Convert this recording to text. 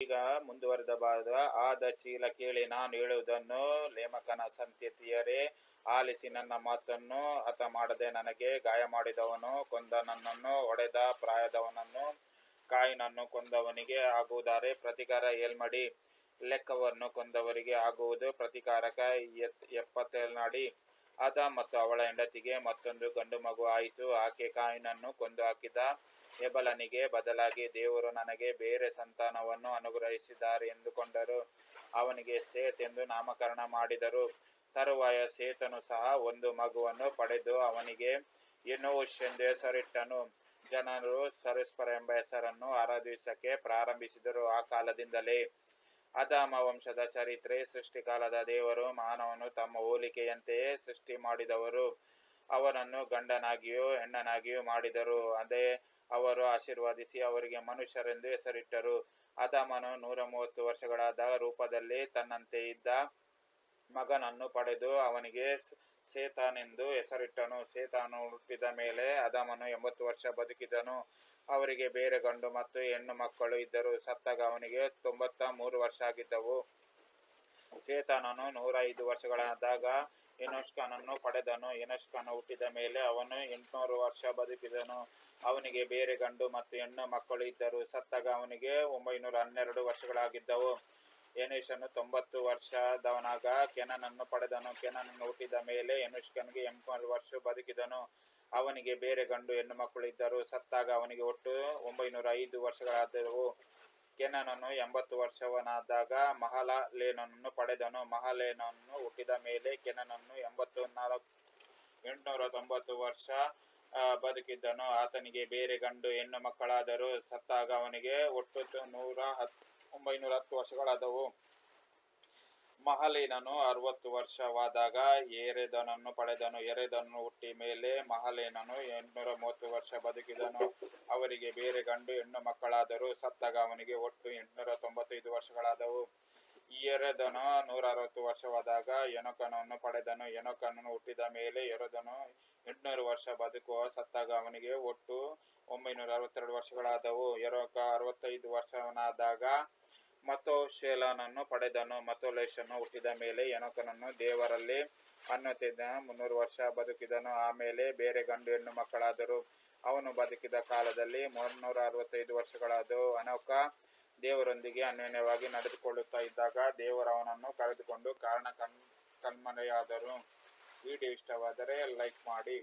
ಈಗ ಮುಂದುವರೆದ ಬಾದ ಆದ ಚೀಲ ಕೇಳಿ ನಾನು ಹೇಳುವುದನ್ನು ಲೇಮಕನ ಸಂತತಿಯರೇ, ಆಲಿಸಿ ನನ್ನ ಮಾತನ್ನು ಹತ ಮಾಡದೆ ನನಗೆ ಗಾಯ ಮಾಡಿದವನು ಕೊಂದ ನನ್ನನ್ನು ಒಡೆದ ಪ್ರಾಯದವನನ್ನು ಕಾಯಿನನ್ನು ಕೊಂದವನಿಗೆ ಆಗುವುದಾರೆ ಪ್ರತಿಕಾರ ಏಲ್ಮಡಿ ಲೆಕ್ಕವನ್ನು ಕೊಂದವರಿಗೆ ಆಗುವುದು ಪ್ರತಿಕಾರಕ ಎಪ್ಪತ್ತೇಳ್ನಾಡಿ. ಆದ ಮತ್ತು ಅವಳ ಹೆಂಡತಿಗೆ ಮತ್ತೊಂದು ಗಂಡು ಮಗು ಆಯಿತು. ಆಕೆ ಕಾಯಿನನ್ನು ಕೊಂದು ಹಾಕಿದ ಎಬಲನಿಗೆ ಬದಲಾಗಿ ದೇವರು ನನಗೆ ಬೇರೆ ಸಂತಾನವನ್ನು ಅನುಗ್ರಹಿಸಿದ್ದಾರೆ ಎಂದುಕೊಂಡರು. ಅವನಿಗೆ ಸೇತ್ ಎಂದು ನಾಮಕರಣ ಮಾಡಿದರು. ತರುವಾಯ ಸೇತನು ಸಹ ಒಂದು ಮಗುವನ್ನು ಪಡೆದು ಅವನಿಗೆ ಎನೋಷ್ ಎಂದು ಹೆಸರಿಟ್ಟನು ಜನರು ಸರಸ್ಪರ ಎಂಬ ಹೆಸರನ್ನು ಆರಾಧಿಸಕ್ಕೆ ಪ್ರಾರಂಭಿಸಿದರು ಆ ಕಾಲದಿಂದಲೇ. ಅದಾಮ ವಂಶದ ಚರಿತ್ರೆ ಸೃಷ್ಟಿಕಾಲದ ದೇವರು ಮಾನವನು ತಮ್ಮ ಹೋಲಿಕೆಯಂತೆಯೇ ಸೃಷ್ಟಿ ಮಾಡಿದವರು. ಅವನನ್ನು ಗಂಡನಾಗಿಯೂ ಹೆಣ್ಣನಾಗಿಯೂ ಮಾಡಿದರು. ಅದೇ ಅವರು ಆಶೀರ್ವದಿಸಿ ಅವರಿಗೆ ಮನುಷ್ಯರೆಂದು ಹೆಸರಿಟ್ಟರು. ಅದಾಮನು ನೂರ ಮೂವತ್ತು ವರ್ಷಗಳಾದ ರೂಪದಲ್ಲಿ ತನ್ನಂತೆ ಇದ್ದ ಮಗನನ್ನು ಪಡೆದು ಅವನಿಗೆ ಸೇತಾನೆಂದು ಹೆಸರಿಟ್ಟನು. ಸೇತಾನು ಹುಟ್ಟಿದ ಮೇಲೆ ಅದಾಮನು ಎಂಬತ್ತು ವರ್ಷ ಬದುಕಿದನು. ಅವರಿಗೆ ಬೇರೆ ಗಂಡು ಮತ್ತು ಹೆಣ್ಣು ಮಕ್ಕಳು ಇದ್ದರು. ಸತ್ತಾಗ ಅವನಿಗೆ ತೊಂಬತ್ತ ಮೂರು ವರ್ಷ ಆಗಿದ್ದವು. ಸೇತಾನನು ನೂರ ಐದು ವರ್ಷಗಳಾದಾಗ ಎನೋಷ್ಕನನ್ನು ಪಡೆದನು. ಎನೋಷ್ಕನು ಹುಟ್ಟಿದ ಮೇಲೆ ಅವನು ಎಂಟುನೂರು ವರ್ಷ ಬದುಕಿದನು. ಅವನಿಗೆ ಬೇರೆ ಗಂಡು ಮತ್ತು ಹೆಣ್ಣು ಮಕ್ಕಳು ಇದ್ದರು. ಸತ್ತಾಗ ಅವನಿಗೆ ಒಂಬೈನೂರ ಹನ್ನೆರಡು ವರ್ಷಗಳಾಗಿದ್ದವು. ಎನೇಷನು ತೊಂಬತ್ತು ವರ್ಷದವನಾಗ ಕೆನನನ್ನು ಪಡೆದನು. ಕೆನನನ್ನು ಹುಟ್ಟಿದ ಮೇಲೆ ಎನುಷ್ಕನಿಗೆ ಎಂಟುನೂರು ವರ್ಷ ಬದುಕಿದನು. ಅವನಿಗೆ ಬೇರೆ ಗಂಡು, ಹೆಣ್ಣು ಮಕ್ಕಳು ಇದ್ದರು. ಸತ್ತಾಗ ಅವನಿಗೆ ಒಟ್ಟು ಒಂಬೈನೂರ ಐದು ವರ್ಷಗಳಾದವು. ಕೆನನನು ಎಂಬತ್ತು ವರ್ಷವನಾದಾಗ ಮಹಲೇನನ್ನು ಪಡೆದನು. ಮಹಲೇನನ್ನು ಹುಟ್ಟಿದ ಮೇಲೆ ಕೆನನನ್ನು ಎಂಬತ್ತು ನಾಲ್ಕು, ಎಂಟುನೂರ ತೊಂಬತ್ತು ವರ್ಷ ಬದುಕಿದ್ದನು. ಆತನಿಗೆ ಬೇರೆ ಗಂಡು, ಹೆಣ್ಣು ಮಕ್ಕಳಾದರೂ ಸತ್ತಾಗ ಅವನಿಗೆ ಒಟ್ಟು ನೂರ ಹತ್, ಒಂಬೈನೂರ ಹತ್ತು ವರ್ಷಗಳಾದವು. ಮಹಲೇನನು ಅರವತ್ತು ವರ್ಷವಾದಾಗ ಎರೆದನನ್ನು ಪಡೆದನು. ಎರೆದನನ್ನು ಹುಟ್ಟಿ ಮೇಲೆ ಮಹಲೇನನು ಎಂಟುನೂರ ಮೂವತ್ತು ವರ್ಷ ಬದುಕಿದನು. ಅವರಿಗೆ ಬೇರೆ ಗಂಡು, ಹೆಣ್ಣು ಮಕ್ಕಳಾದರು ಸತ್ತಾಗ ಅವನಿಗೆ ಒಟ್ಟು ಎಂಟುನೂರ ತೊಂಬತ್ತೈದು ವರ್ಷಗಳಾದವು. ಎರೆದನ ನೂರ ಅರವತ್ತು ವರ್ಷವಾದಾಗ ಎನೊಕನನ್ನು ಪಡೆದನು. ಎನೊಕನನ್ನು ಹುಟ್ಟಿದ ಮೇಲೆ ಎರೆದನು ಎಂಟುನೂರು ವರ್ಷ ಬದುಕುವ ಸತ್ತಾಗ ಅವನಿಗೆ ಒಟ್ಟು ಒಂಬೈನೂರ ಅರವತ್ತೆರಡು ವರ್ಷಗಳಾದವು. ಎರೋಕ ಅರವತ್ತೈದು ವರ್ಷವನಾದಾಗ ಮತೋಶೇಲನನ್ನು ಪಡೆದನು. ಮತೋಲೇಶನು ಹುಟ್ಟಿದ ಮೇಲೆ ಎನೋಕನನ್ನು ದೇವರಲ್ಲಿ ಅನ್ನುತ್ತಿದ್ದ. ಮುನ್ನೂರು ವರ್ಷ ಬದುಕಿದನು. ಆಮೇಲೆ ಬೇರೆ ಗಂಡು ಹೆಣ್ಣು ಮಕ್ಕಳಾದರು. ಅವನು ಬದುಕಿದ ಕಾಲದಲ್ಲಿ ಮುನ್ನೂರ ಅರವತ್ತೈದು ವರ್ಷಗಳಾದವು. ಅನೋಕ ದೇವರೊಂದಿಗೆ ಅನ್ಯೋನ್ಯವಾಗಿ ನಡೆದುಕೊಳ್ಳುತ್ತಾ ಇದ್ದಾಗ ದೇವರು ಅವನನ್ನು ಕರೆದುಕೊಂಡು ಕಾರಣ ಕಣ್ ಕಣ್ಮರೆಯಾದರು. ವಿಡಿಯೋ ಇಷ್ಟವಾದರೆ ಲೈಕ್ ಮಾಡಿ.